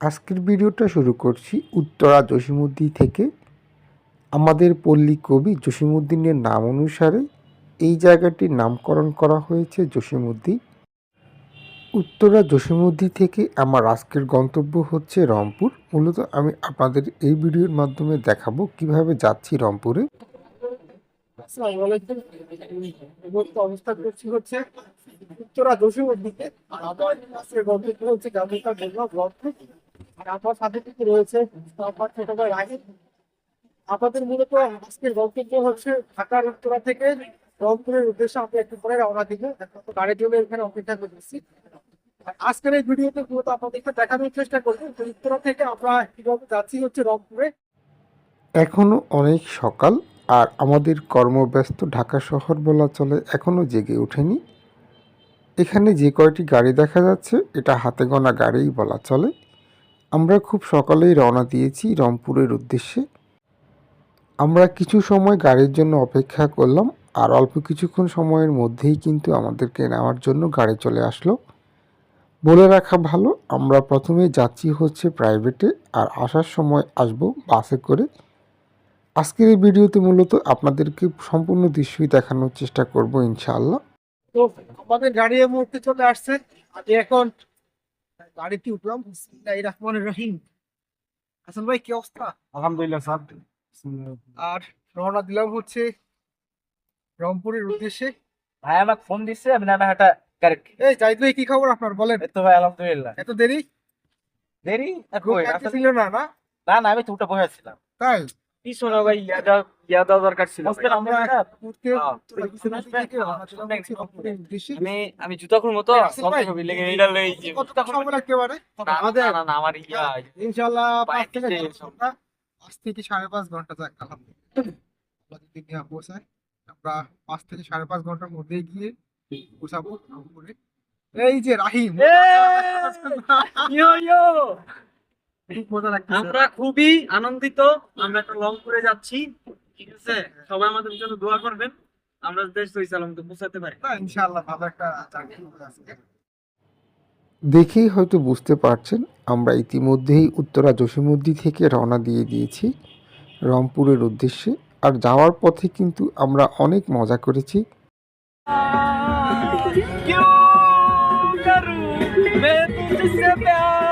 আজকের ভিডিওটা শুরু করছি উত্তরা জসিমুদ্দি থেকে। আমাদের পল্লী কবি জসিমুদ্দিনের নাম অনুসারে এই জায়গাটির নামকরণ করা হয়েছে জসিমুদ্দি উত্তরা জসিমুদ্দি থেকে আমার আজকের গন্তব্য হচ্ছে রংপুর। মূলত আমি আপনাদের এই ভিডিওর মাধ্যমে দেখাবো কীভাবে যাচ্ছি রংপুরে। উত্তরা আমার আজকের গন্তব্য হচ্ছে রয়েছে মূলত আজকের হচ্ছে ঢাকার উত্তরা থেকে রংপুরের উদ্দেশ্যে এখানে অপেক্ষা আজকের এই ভিডিওতে আপনাদেরকে দেখানোর চেষ্টা করব উত্তরা থেকে আমরা কীভাবে যাচ্ছি হচ্ছে রংপুরে। এখনও অনেক সকাল আর আমাদের কর্মব্যস্ত ঢাকা শহর বলা চলে এখনও জেগে ওঠেনি। এখানে যে কয়টি গাড়ি দেখা যাচ্ছে, এটা হাতে গোনা গাড়িই বলা চলে। আমরা খুব সকালেই রওনা দিয়েছি রংপুরের উদ্দেশ্যে। আমরা কিছু সময় গাড়ির জন্য অপেক্ষা করলাম আর অল্প কিছুক্ষণ সময়ের মধ্যেই কিন্তু আমাদেরকে নেওয়ার জন্য গাড়ি চলে আসলো। বলে রাখা ভালো, আমরা প্রথমে যাচ্ছি হচ্ছে প্রাইভেটে আর আসার সময় আসব বাসে করে। আজকের এই ভিডিওতে মূলত আপনাদেরকে সম্পূর্ণ দৃশ্যই দেখানোর চেষ্টা করব ইনশাআল্লাহ। তো আমাদের গাড়ি এই মুহূর্তে চলে আসছে। এখন গাড়িতে উঠলাম রহমানির রহিম। হাসান ভাই কি অবস্থা? আলহামদুলিল্লাহ স্যার। আর রওনা দিলাম হচ্ছে রংপুরের উদ্দেশ্যে। ভাই আমাকে ফোন দিচ্ছে আমি নামে হাঁটা কারেক্ট এই জাহিদ ভাই কি খবর আপনার? বলেন। এই তো ভাই আলহামদুলিল্লাহ। এত দেরি? দেরি? ছিল না না? না আমি তো উঠে বসে ছিলাম তাই? শোনা ভাই ইয়াদা ইয়াদা দরকার ছিল আমরা হ্যাঁ, রংপুরের উদ্দেশ্যে আমি আমি জুতা খুলবো তো? ছবি লেগে এটা লই যে কতটা সময় লাগতে পারে আমাদের না, না, না, আমার ইয়া থেকে ঘণ্টা সাড়ে পাঁচ ঘণ্টা যাক আলহামদুলিল্লাহ। যদি নিয়ে পৌঁছায় আমরা পাঁচ থেকে সাড়ে পাঁচ ঘণ্টার মধ্যে গিয়ে পৌঁছাবো এই যে রাহিম। ইয়ো ইয়ো! আমরা খুবই আনন্দিত আমরা একটা লং করে যাচ্ছি ঠিক আছে সবাই আমাদের জন্য দোয়া করবেন আমরা দেশ সহি সালামতে পৌঁছাতে পারি না, ইনশাআল্লাহ ভালো একটা চাকরি করে আছে দেখেই হয়তো বুঝতে পারছেন আমরা ইতিমধ্যেই উত্তরা জসিমুদ্দি থেকে রওনা দিয়ে দিয়েছি রংপুরের উদ্দেশ্যে আর যাওয়ার পথে কিন্তু আমরা অনেক মজা করেছি क्यों करूं मैं तुझसे प्यार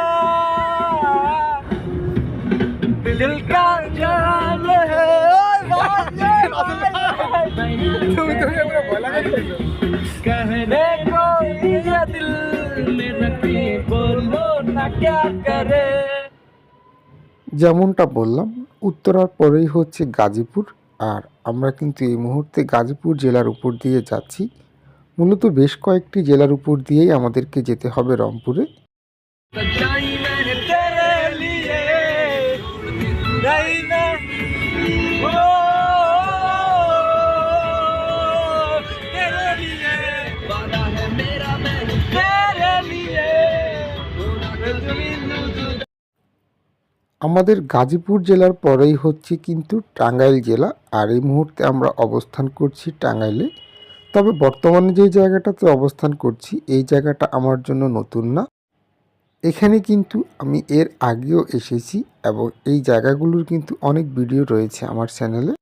कहने को ये दिल में नकी बोलो ना क्या करे যেমনটা বললাম উত্তরার পরেই হচ্ছে গাজীপুর আর আমরা কিন্তু এই মুহূর্তে গাজীপুর জেলার উপর দিয়ে যাচ্ছি মূলত বেশ কয়েকটি জেলার উপর দিয়েই আমাদেরকে যেতে হবে রংপুরে আমাদের গাজীপুর জেলার পরেই হচ্ছে কিন্তু টাঙ্গাইল জেলা, আর এই মুহূর্তে আমরা অবস্থান করছি টাঙ্গাইলে। তবে বর্তমানে যে জায়গাটাতে অবস্থান করছি, এই জায়গাটা আমার জন্য নতুন না। এখানে কিন্তু আমি এর আগেও এসেছি এবং এই জায়গাগুলোর কিন্তু অনেক ভিডিও রয়েছে আমার চ্যানেলে।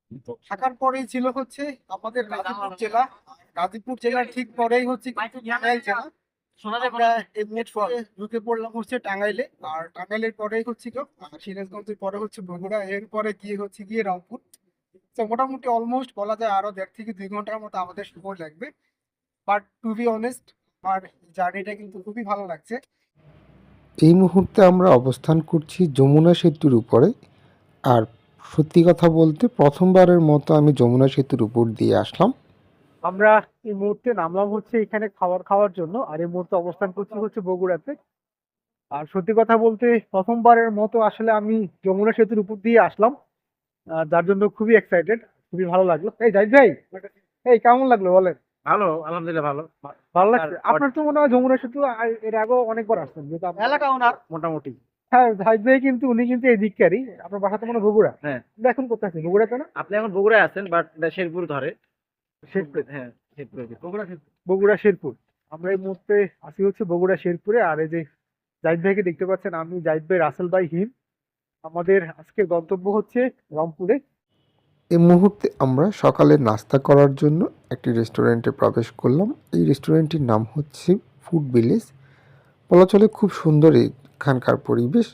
থাকার পরেই ছিল হচ্ছে আমাদের গাজীপুর জেলা। গাজীপুর জেলার ঠিক পরেই হচ্ছে টাঙ্গাইল জেলা। ঢুকে পড়লাম হচ্ছে টাঙ্গাইলে। আর টাঙ্গাইলের পরেই হচ্ছে সিরাজগঞ্জের পরে হচ্ছে বগুড়া। এরপরে গিয়ে হচ্ছে গিয়ে রংপুর। তো মোটামুটি অলমোস্ট বলা যায় আরও দেড় থেকে দুই ঘণ্টার মতো আমাদের সময় লাগবে। বাট টু বি অনেস্ট আমার জার্নিটা কিন্তু খুবই ভালো লাগছে। এই মুহূর্তে আমরা অবস্থান করছি যমুনা সেতুর উপরে। আর সত্যি কথা বলতে প্রথমবারের মতো আমি যমুনা সেতুর উপর দিয়ে আসলাম। আমরা এই মুহূর্তে নামলাম হচ্ছে এখানে খাবার খাওয়ার জন্য আর এই মুহূর্তে অবস্থান করছি হচ্ছে বগুড়াতে। আর সত্যি কথা বলতে প্রথমবারের মতো আসলে আমি যমুনা সেতুর উপর দিয়ে আসলাম যার জন্য খুবই এক্সাইটেড খুবই ভালো লাগল। এই জাহিদ ভাই এই কেমন লাগল বলেন? ভালো আলহামদুলিল্লাহ ভালো। ভালো লাগছে? আপনার তো মনে হয় যমুনা সেতু এর আগেও অনেকবার আসছেন যেহেতু এলাকা ওনার। মোটামুটি। হ্যাঁ জাহিদ ভাই কিন্তু উনি কিন্তু এই দিককারই। আপনার বাসা তো মনে হয় বগুড়া। হ্যাঁ। কিন্তু এখন কোথায় আছেন? বগুড়াতে না? আপনি এখন বগুড়ায় আছেন বাট শেরপুর ধরে শেরপুরে। হ্যাঁ শেরপুরে বগুড়া শেরপুর। বগুড়া শেরপুর। আমরা এই মুহূর্তে আসি হচ্ছে বগুড়া শেরপুরে। আর এই যে জাহিদ ভাইকে দেখতে পাচ্ছেন আমি জাহিদ ভাই রাসেল ভাই হিম। আমাদের আজকের গন্তব্য হচ্ছে রংপুরে। এই মুহূর্তে আমরা সকালে নাস্তা করার জন্য একটি রেস্টুরেন্টে প্রবেশ করলাম। এই রেস্টুরেন্টটির নাম হচ্ছে ফুড ভিলেজ। বলা চলে খুব সুন্দর এখানকার পরিবেশ।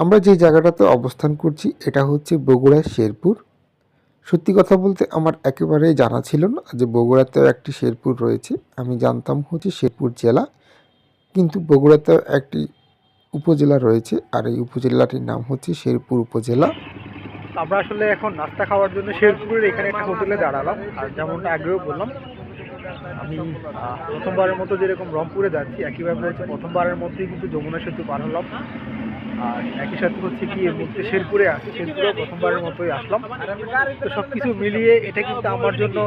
আমরা যে জায়গাটাতে অবস্থান করছি এটা হচ্ছে বগুড়া শেরপুর। সত্যি কথা বলতে আমার একেবারেই জানা ছিল না যে বগুড়াতেও একটি শেরপুর রয়েছে। আমি জানতাম হচ্ছে শেরপুর জেলা, কিন্তু বগুড়াতেও একটি উপজেলা রয়েছে আর এই উপজেলাটির নাম হচ্ছে শেরপুর উপজেলা। আমরা আসলে এখন নাস্তা খাওয়ার জন্য শেরপুরের এখানে একটা হোটেলে দাঁড়ালাম। আর যেমনটা আগেও বললাম, আমি প্রথমবারের মতো যেরকম রংপুরে যাচ্ছি, একইভাবে হচ্ছে প্রথমবারের মধ্যেই কিন্তু যমুনা সেতু পার হলাম। আর একই সাথে হচ্ছে কি মুহূর্তে শেরপুরে আসি শেরপুরেও প্রথমবারের মতোই আসলাম। তো সব কিছু মিলিয়ে এটা কিন্তু আমার জন্য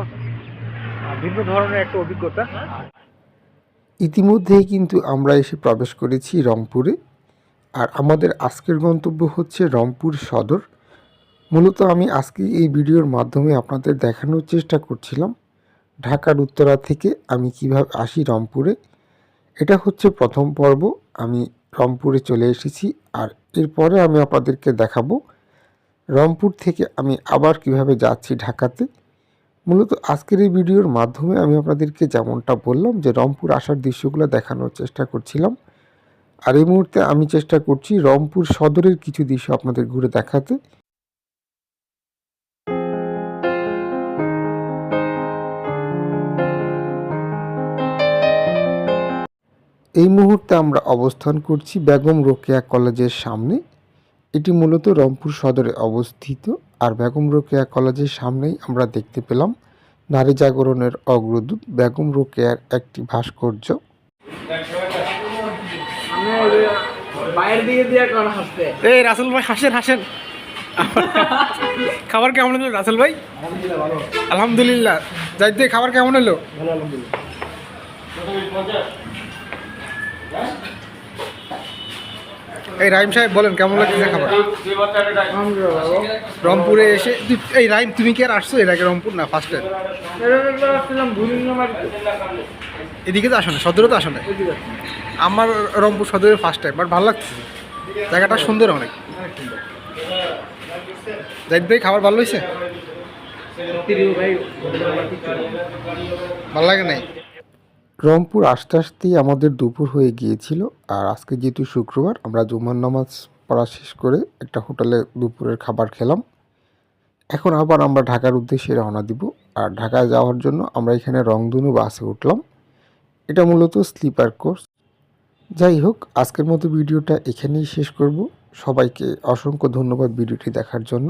ভিন্ন ধরনের একটা অভিজ্ঞতা। ইতিমধ্যেই কিন্তু আমরা এসে প্রবেশ করেছি রংপুরে। আর আমাদের আজকের গন্তব্য হচ্ছে রংপুর সদর। মূলত আমি আজকে এই ভিডিওর মাধ্যমে আপনাদের দেখানোর চেষ্টা করছিলাম ঢাকার উত্তরা থেকে আমি কীভাবে আসি রংপুরে। এটা হচ্ছে প্রথম পর্ব। আমি রংপুরে চলে এসেছি আর এরপরে আমি আপনাদেরকে দেখাবো রংপুর থেকে আমি আবার কীভাবে যাচ্ছি ঢাকাতে। মূলত আজকের এই ভিডিওর মাধ্যমে আমি আপনাদেরকে যেমনটা বললাম যে রংপুর আসার দৃশ্যগুলো দেখানোর চেষ্টা করছিলাম। আর এই মুহূর্তে আমি চেষ্টা করছি রংপুর সদরের কিছু দৃশ্য আপনাদের ঘুরে দেখাতে। এই মুহূর্তে আমরা অবস্থান করছি বেগম রোকেয়া কলেজের সামনে। এটি মূলত রংপুর সদরে অবস্থিত আর বেগম রোকেয়া কলেজের সামনেই আমরা দেখতে পেলাম নারী জাগরণের অগ্রদূত বেগম রোকেয়ার একটি ভাস্কর্য। এই রাসেল ভাই হাসেন হাসেন। খাবার কেমন হলো রাসেল ভাই? আলহামদুলিল্লাহ যাইতে খাবার কেমন হলো? এই রাইম সাহেব, বলেন, কেমন লাগছে খাবার? রংপুরে এসে এই রাইম, তুমি কি আর আসছো এর আগে রংপুর? না ফার্স্ট এদিকে তো আসো না, সদরে তো আসো না। আমার রংপুর সদরে ফার্স্ট টাইম বাট ভালো লাগছে। জায়গাটা সুন্দর অনেক। জাহিদ ভাই, খাবার ভালো হয়েছে? ভালো লাগে নাই? রংপুর আসতে আসতেই আমাদের দুপুর হয়ে গিয়েছিল, আর আজকে যেহেতু শুক্রবার, আমরা জুমার নামাজ পড়া শেষ করে একটা হোটেলে দুপুরের খাবার খেলাম। এখন আবার আমরা ঢাকার উদ্দেশ্যে রওনা দিব, আর ঢাকায় যাওয়ার জন্য আমরা এখানে রংধনু বাসে উঠলাম। এটা মূলত স্লিপার কোর্স। যাই হোক, আজকের মতো ভিডিওটা এখানেই শেষ করব। সবাইকে অসংখ্য ধন্যবাদ ভিডিওটি দেখার জন্য।